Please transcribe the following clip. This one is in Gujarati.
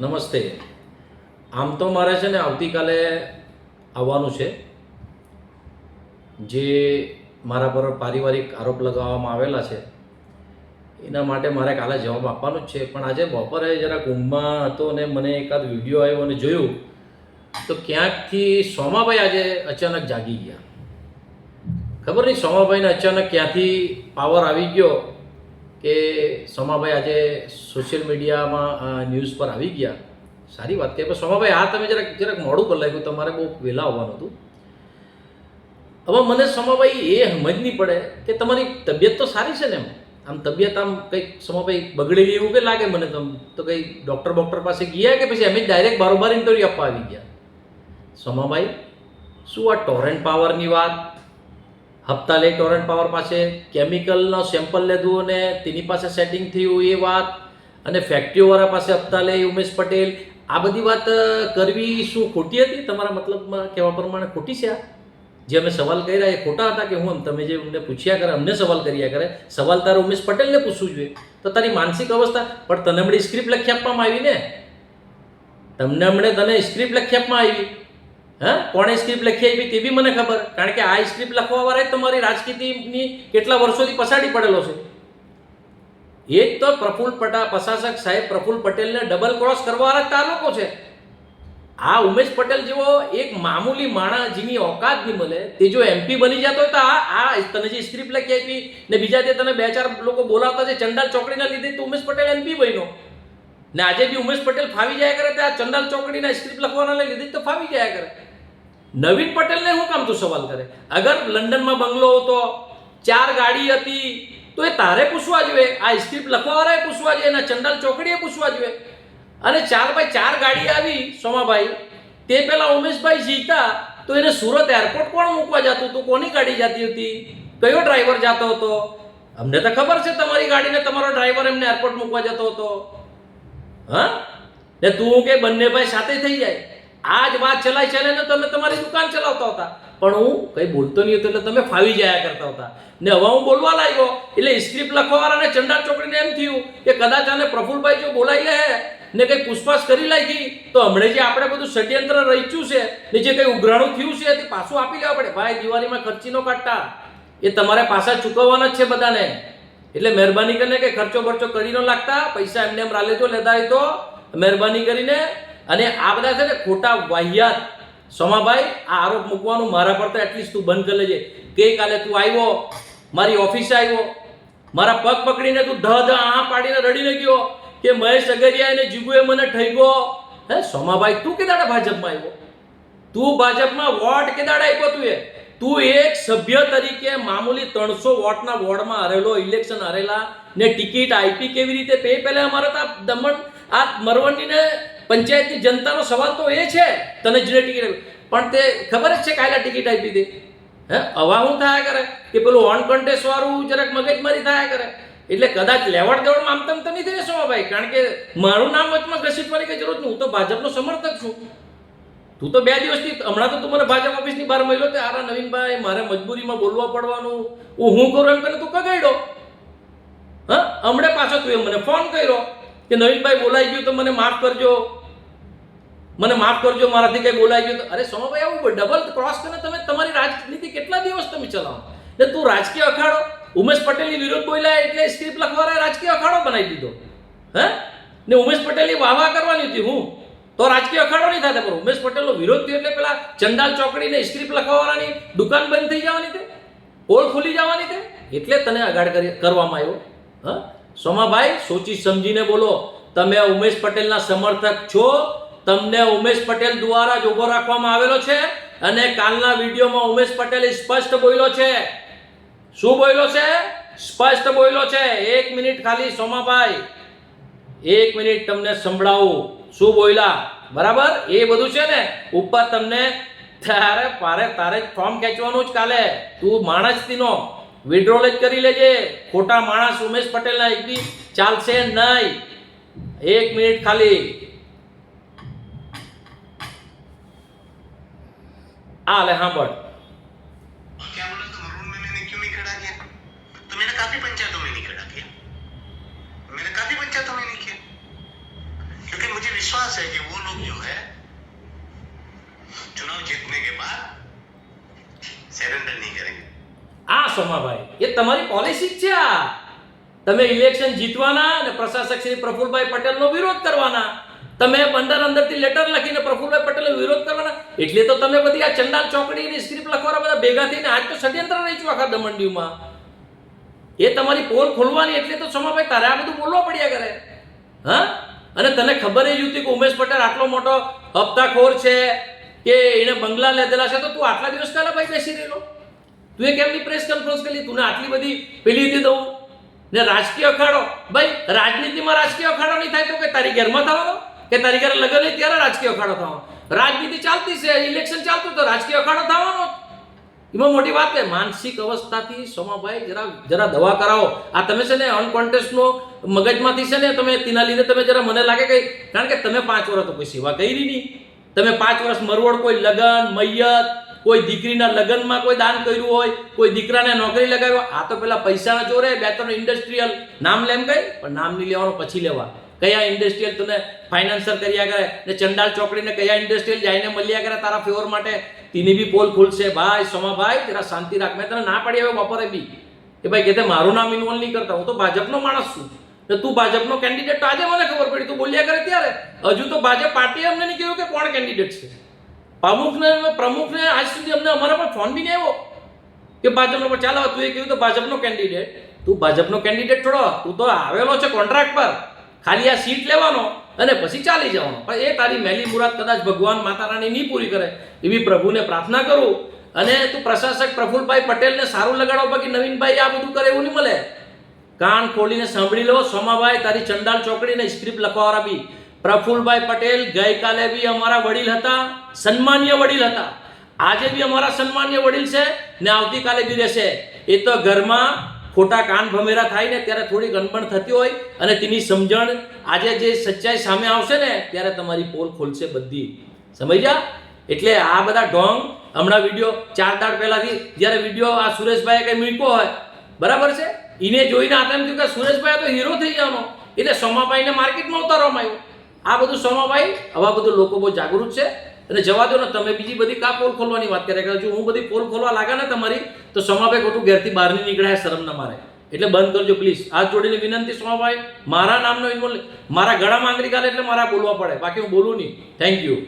નમસ્તે. આમ તો મારે છે ને આવતીકાલે આવવાનું છે. જે મારા પર પારિવારિક આરોપ લગાવવામાં આવેલા છે, એના માટે મારે કાલે જવાબ આપવાનો જ છે. પણ આજે બપોરે જરા ઊંઘમાં હતો અને મને એકાદ વીડિયો આવ્યો અને જોયું. તો ક્યાંકથી સોમાભાઈ આજે અચાનક જાગી ગયા? ખબર નહીં સોમાભાઈને અચાનક ક્યાંથી પાવર આવી ગયો કે સોમાભાઈ આજે સોશિયલ મીડિયામાં ન્યૂઝ પર આવી ગયા? સારી વાત કે સોમાભાઈ, આ તમે જરાક જરાક મોડું પર લાગ્યું તમારે બહુ વહેલા આવવાનું હતું. હવે મને સોમાભાઈ એ સમજ નહીં પડે કે તમારી તબિયત તો સારી છે ને એમ? આમ તબિયત આમ કંઈક સોમાભાઈ બગડેલી એવું કે લાગે મને તમ તો કંઈ ડૉક્ટર બોક્ટર પાસે ગયા કે પછી એમ જ ડાયરેક્ટ બારોબાર ઇન્ટરવ્યૂ આપવા આવી ગયા? સોમાભાઈ શું આ ટોરેન્ટ પાવરની વાત? હપ્તા લઈ ટોરેન્ટ પાવર પાસે? કેમિકલનો સેમ્પલ લીધું અને તેની પાસે સેટિંગ થયું એ વાત. અને ફેક્ટરીઓવાળા પાસે હપ્તા લઈ ઉમેશ પટેલ. આ બધી વાત કરવી શું ખોટી હતી? તમારા મતલબમાં કહેવા પ્રમાણે ખોટી છે આ? જે અમે સવાલ કર્યા એ ખોટા હતા કે હું તમે જે અમને પૂછ્યા કરે, અમને સવાલ કર્યા કરે? સવાલ તારે ઉમેશ પટેલને પૂછવું જોઈએ. તો તારી માનસિક અવસ્થા, પણ તને હમણાં સ્ક્રિપ્ટ લખી આપવામાં આવી ને? તમને હમણાં તને સ્ક્રિપ્ટ લખી આપવામાં આવી. હા? કોણે સ્ક્રિપ્ટ લખી આપી તે બી મને ખબર. કારણ કે આ સ્ક્રિપ્ટ લખવાવાળા જ તમારી રાજકીયની કેટલા વર્ષોથી પસાડી પડેલો છે. એ જ તો પ્રફુલ્લ પટા પ્રશાસક સાહેબ પ્રફુલ્લ પટેલને ડબલ ક્રોસ કરવાવાળા તા લોકો છે. આ ઉમેશ પટેલ જેવો એક મામૂલી માણસ જેની ઓકાત નહીં મળે, તે જો એમપી બની જતો હોય તો આ આ તને જે સ્ક્રિપ્ટ લખી આપી ને બીજા તે તને બે ચાર લોકો બોલાવતા છે, ચંડાલ ચોકડીના લીધે તો ઉમેશ પટેલ એમપી બન્યો. ને આજે બી ઉમેશ પટેલ ફાવી જાય કરે, તો આ ચંડાલ ચોકડીના સ્ક્રિપ્ટ લખવાના લીધે તો ફાવી જાય કરે. નવીન પટેલને શું કામ તું સવાલ કરે? અગર લંડનમાં બંગલો હતો, ચાર ગાડી હતી, તો એ તારે પૂછવા જોઈએ. આ સ્ક્રિપ્ટ લખવાવાળાએ પૂછવા જોઈએ, એના ચંડાલ ચોકડીએ પૂછવા જોઈએ. અને ચાર ભાઈ ચાર ગાડી આવી, સોમાભાઈ, તે પહેલાં ઉમેશભાઈ જીતા, તો એને સુરત એરપોર્ટ કોણ મૂકવા જતું હતું? કોની ગાડી જતી હતી? કયો ડ્રાઈવર જતો હતો? અમને તો ખબર છે તમારી ગાડીને તમારો ડ્રાઈવર એમને એરપોર્ટ મૂકવા જતો હતો. હા? ને તું કે બંને ભાઈ સાથે થઈ જાય. આ જ વાત ચલાઈ ચાલે ને તમે તમારી દુકાન ચલાવતા હતા. પણ હું કઈ બોલતો નહીં હતો એટલે તમે ફાવી જાયા કરતા હતા. ને હવે હું બોલવા લાગ્યો. એટલે સ્ક્રિપ્ટ લખવાવાળાને ચંડા ચોપડીને એમ થયું કે કદાચ આને પ્રફુલભાઈ જો બોલાઈ લે ને કંઈ પૂછપાછ કરી લાગી, તો હમણાં જે આપણે બધું ષડયંત્ર રચ્યું છે ને જે કંઈ ઉઘરાણું થયું છે તે પાછું આપી લેવા પડે. ભાઈ, દિવાળીમાં ખર્ચી નો કાઢતા એ તમારે પાછા ચૂકવવાના જ છે બધાને. એટલે મહેરબાની કરીને કે ખર્ચો બરચો કરી ન લાગતા. પૈસા એમને એમ રાલેજો લેતા હોય તો મહેરબાની કરીને અને આ બધા છે ને ખોટા વાહિયાત. સોમાભાઈ, આ આરોપ મૂકવાનું મારા પર તો એટલીસ્ટ તું બંધ કરી લેજે. ગઈકાલે તું આવ્યો, મારી ઓફિસે આવ્યો, મારા પગ પકડીને તું ધ ધ આ પાડીને રડીને ગયો કે મહેશ અગરિયા અને જીગુએ મને ઠગ્યો હે, સોમાભાઈ, તું કે દાડા ભાજપમાં આવ્યો? તું ભાજપમાં વોટ કે દાડા આપ્યો તું એ? તું એક સભ્ય તરીકે મામૂલી ત્રણસો વોટના વોર્ડમાં હરેલો, ઇલેક્શન હરેલા ને ટિકિટ આપી કેવી રીતે પે? પહેલાં અમારે તો દમણ, આ મરવંડી ને પંચાયતની જનતાનો સવાલ તો એ છે, તને જેને ટિકિટ પણ તે ખબર જ છે કાયલા ટિકિટ આપી દે. હે હવા શું થયા કરે? કે પેલું ઓન કોન્ટેસ્ટ વાળું જરાક મગજમારી થયા કરે? એટલે કદાચ લેવડ દેવડમાં આમ તેમ તો નહીં થઈ ભાઈ. કારણ કે મારું નામ વચમાં ઘસીટવાની કઈ જરૂર નહીં. હું તો ભાજપનો સમર્થક છું. તું તો બે દિવસથી, હમણાં તો તું મને ભાજપ ઓફિસની બહાર મળ્યો તે આરા નવીનભાઈ, મારે મજબૂરીમાં બોલવા પડવાનું. હું હું કરું એમ કરીને તું કગાડ્યો હા, હમણાં પાછો તું મને ફોન કર્યો કે નવીનભાઈ બોલાઈ ગયું તો મને માફ કરજો. મને માફ કરજો, મારાથી કઈ બોલાઈ ગયું અરે સોમાભાઈ આવું ડબલ ક્રોસ કરીને તમે તમારી રાજનીતિ કેટલા દિવસ તમે ચલાવો? ને તું રાજકીય અખાડો. ઉમેશ પટેલની વિરોધ બોલ્યા એટલે સ્ક્રિપ્ટ લખવાના રાજકીય અખાડો બનાવી દીધો. હે? ને ઉમેશ પટેલની વાહ કરવાની હતી હું. તો રાજકીય અખાડો નહીં થતા, પણ ઉમેશ પટેલનો વિરોધ થયો એટલે પેલા ચંડાલ ચોકડીને સ્ક્રિપ્ટ લખવાવાળાની દુકાન બંધ થઈ જવાની તે પોલ ખુલી જવાની તે એટલે તને અગાડ કરવામાં આવ્યો. હા? સોમાભાઈ, સોચી સમજીને બોલો. તમે ઉમેશ પટેલના સમર્થક છો. તમને ઉમેશ પટેલ દ્વારા જ ઊભો રાખવામાં આવેલો છે અને કાલના વિડીયોમાં ઉમેશ પટેલે સ્પષ્ટ બોલ્યો છે. શું બોલ્યો છે? સ્પષ્ટ બોલ્યો છે. એક મિનિટ ખાલી, સોમાભાઈ. એક મિનિટ તમને સંભળાવું. શું બોલ્યા? બરાબર? એ બધું છે ને, ઉપર તમને તારે, પારે તારે ફોર્મ ખેંચવાનું જ કાલે. તું માણસ તીનો. વિડ્રોલ જ કરી લેજે. ખોટા માણસ ઉમેશ પટેલના એક ચાલશે નહીં. એક મિનિટ ખાલી. આ લે સાંભળ और क्या बोला तुम अरुण में मैंने क्यों नहीं खड़ा किया तो मैंने काफी पंचायतों में नहीं खड़ा किया मैंने काफी पंचायतों में नहीं किया क्योंकि मुझे विश्वास है कि वो लोग जो है चुनाव जीतने के बाद सरेंडर नहीं करेंगे આ સોમાભાઈ એ તમારી પોલિસી જ છે આ તમે ઇલેક્શન જીતવાના અને પ્રશાસક શ્રી પ્રફુલભાઈ પટેલનો વિરોધ કરવાના તમે પંદર અંદરથી લેટર લખીને પ્રફુલભાઈ પટેલનો વિરોધ કરવાના? એટલે તો તમે બધી આ ચંડાલ ચોકડીની સ્ક્રિપ્ટ લખવાના બધા ભેગા થઈને આજ તો ષડયંત્ર રહી છું આખા દમણડીમાં એ તમારી પોલ ખોલવાની એટલે તો સોમાભાઈ, તારે આ બધું બોલવા પડ્યા કરે. હા? અને તને ખબર જ હતી કે ઉમેશ પટેલ આટલો મોટો હપ્તાખોર છે કે એને બંગલા લીધેલા છે, તો તું આટલા દિવસ કાલા ભાઈ બેસી રહેલો? તું એ કેમની પ્રેસ કોન્ફરન્સ કરી? તું આટલી બધી પેલી હતી દઉં ને રાજકીય અખાડો. ભાઈ, રાજનીતિમાં રાજકીય અખાડો નહીં થાય તો કે તારી ઘરમાં થવાનો? કે તારી ઘરે લગ્ન નહીં ત્યારે રાજકીય અખાડો થવાનો. રાજનીતિ ચાલતી છે ઇલેક્શન ચાલતું તો રાજકીય અખાડો થવાનો. એમાં મોટી વાત છે, માનસિક અવસ્થાથી સોમાભાઈ જરા જરા દવા કરાવો. આ તમે છે ને અનકોન્ટેસ્ટનો મગજમાંથી છે ને તમે તેના લીધે તમે જરા મને લાગે કે કારણ કે તમે પાંચ વર્ષ તો કોઈ સેવા કરી નહીં. તમે પાંચ વર્ષ મરવડ કોઈ લગન, મૈયત, કોઈ દીકરીના લગ્નમાં કોઈ દાન કર્યું હોય, કોઈ દીકરાને નોકરી લગાવ્યો આ તો પેલા પૈસાના ચોરે, બે ત્રણ ઇન્ડસ્ટ્રીયલ નામ લેમ કઈ? પણ નામ નહીં લેવાનું, પછી લેવા કયા ઇન્ડસ્ટ્રીયલ તને ફાઇનાન્સર કર્યા કરે? ને ચંડાલ ચોકડીને કયા ઇન્ડસ્ટ્રીયલ જઈને મળ્યા કરે તારા ફેવર માટે? તેની બી પોલ ખુલશે. ભાઈ, સોમાભાઈ, જરા શાંતિ રાખ. મેં તને ના પાડી હવે બપોરે બી. કે ભાઈ કે તે મારું નામ ઇન્વોલ્વ નહીં કરતા. હું તો ભાજપનો માણસ છું. ને તું ભાજપનો કેન્ડિડેટ આજે મને ખબર પડી. તું બોલ્યા કરે ત્યારે? હજુ તો ભાજપ પાર્ટીએ અમને નહીં કહ્યું કે કોણ કેન્ડિડેટ છે? પ્રમુખને પ્રમુખને આજ સુધી અમને અમારા પર ફોન બી નહીં આવ્યો. કે ભાજપનો પર ચાલો, તું એ કહ્યું તો ભાજપનો કેન્ડિડેટ તું ભાજપનો કેન્ડિડેટ છોડો. તું તો આવેલો છે કોન્ટ્રાક્ટ પર. ખાલી આ સીટ લેવાનો અને પછી ચાલી જવાનો. પણ એ તારી મેલી મુરાદ કદાચ ભગવાન માતા રાણી નહીં પૂરી કરે, એવી પ્રભુને પ્રાર્થના કરું. અને તું પ્રશાસક પ્રફુલભાઈ પટેલને સારું લગાડો બાકી નવીનભાઈ આ બધું કરે એવું નહીં મળે. કાન ખોલીને સાંભળી લો, સોમાભાઈ તારી ચંડાલ ચોકડીને સ્ક્રિપ્ટ લખવાવાળા બી પ્રફુલભાઈ પટેલ ગઈકાલે બી અમારા વડીલ હતા, સન્માનીય વડીલ હતા. આજે બી અમારા સન્માનીય વડીલ છે ને આવતીકાલે બી રહેશે. એ તો ઘરમાં ખોટા કાન ભમેરા થાય ને ત્યારે થોડી ગણપણ થતી હોય અને તેની સમજણ આજે જે સચ્ચાઈ સામે આવશે ને ત્યારે તમારી પોલ ખોલશે બધી. સમજ્યા એટલે આ બધા ઢોંગ હમણાં વીડિયો ચાર દાડ પહેલાથી જ્યારે વીડિયો આ સુરેશભાઈએ કંઈ મૂક્યો હોય, બરાબર છે? એને જોઈને આ એમ કે સુરેશભાઈ તો હીરો થઈ જવાનો એટલે સોમાભાઈને માર્કેટમાં ઉતારવામાં આવ્યો. આ બધું સોમાભાઈ, આવા બધું લોકો બહુ જાગૃત છે. અને જવા દો ને, તમે બીજી બધી કા પોલ ખોલવાની વાત કરે? જો હું બધી પોલ ખોલવા લાગે ને તમારી, તો સમાભાઈ ખોટું ઘેરથી બહાર નહીં નીકળાય શરમ ના મારે. એટલે બંધ કરજો પ્લીઝ હાથ જોડીને વિનંતી સમાભાઈ, મારા નામનો ઇન્વોલ્વ મારા ગળામાં આંગળી ગાલે એટલે મારા બોલવા પડે. બાકી હું બોલું નહીં. Thank you